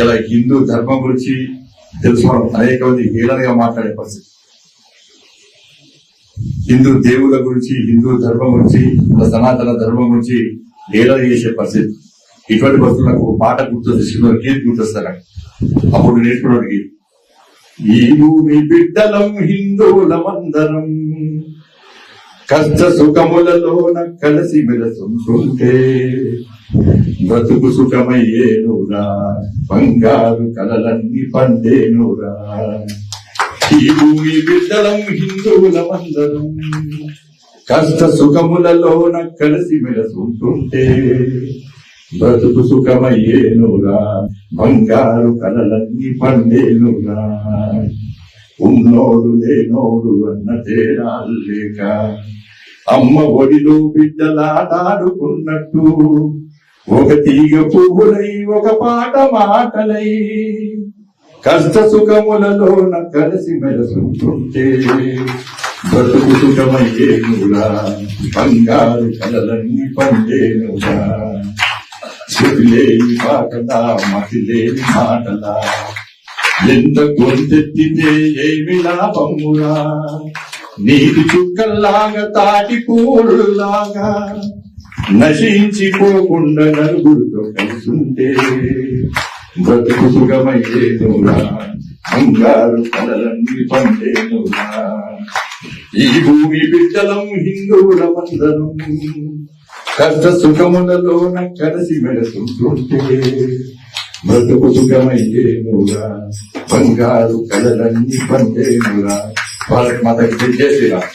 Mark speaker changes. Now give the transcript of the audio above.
Speaker 1: ఇలా హిందూ ధర్మం గురించి తెలుసుకోవడం అనేక మంది హీలనగా మాట్లాడే పరిస్థితి. హిందూ దేవుల గురించి హిందూ ధర్మం గురించి సనాతన ధర్మం గురించి హేళన చేసే పరిస్థితి. ఇటువంటి పరిస్థితులు నాకు ఒక పాట గుర్తొస్తే సినిమా గీత్ గుర్తొస్తారు అప్పుడు నేర్చుకున్నవాడికి ఈ భూమి బిడ్డలం హిందువులమందరం కష్ట సుఖములలోన కలిసి మెలసుంటుంటే బ్రతుకు సుఖమయ్యేనురా బంగారు కలలన్నీ పండేనురా. ఈ భూమి బిడ్డలం హిందువులమందరం కష్ట సుఖములలోన కలిసి మెలసుంటుంటే బ్రతుకు సుఖమయ్యేనురా బంగారు కలలన్నీ పండేనురా. ఉన్నోడు లేనోడు అన్న తేడాలు లేక అమ్మ ఒడిలో బిడ్డలాడాడుకున్నట్టు ఒక తీగ పువ్వులై ఒక పాట మాటలై కష్ట సుఖములలోన కలిసి మెలసుంటుంటే బ్రతుకు సుఖమయ్యేనుగా బంగారు కలలన్నీ పండేనురా శృతిలేని పాటలా మతిలేని మాటలా. ఎంత గొంతెత్తితే ఏమి లాభమురా? నీటి చుక్కల్లాగా తాటి పూడులాగా నశించిపోకుండా నలుగురితో కలుసుంటే బ్రతుకు సుఖమయ్యేనురా బంగారు కలలన్నీ పండేనురా ఈ భూమి బిడ్డలం హిందువుల మందరం కష్ట సుఖములలోన కలిసి మెలసుంటుంటే బ్రతుకు సుఖమయ్యేనురా బంగారు కలలన్నీ పండేనురా భారత్ మాతకి జై శ్రీరామ్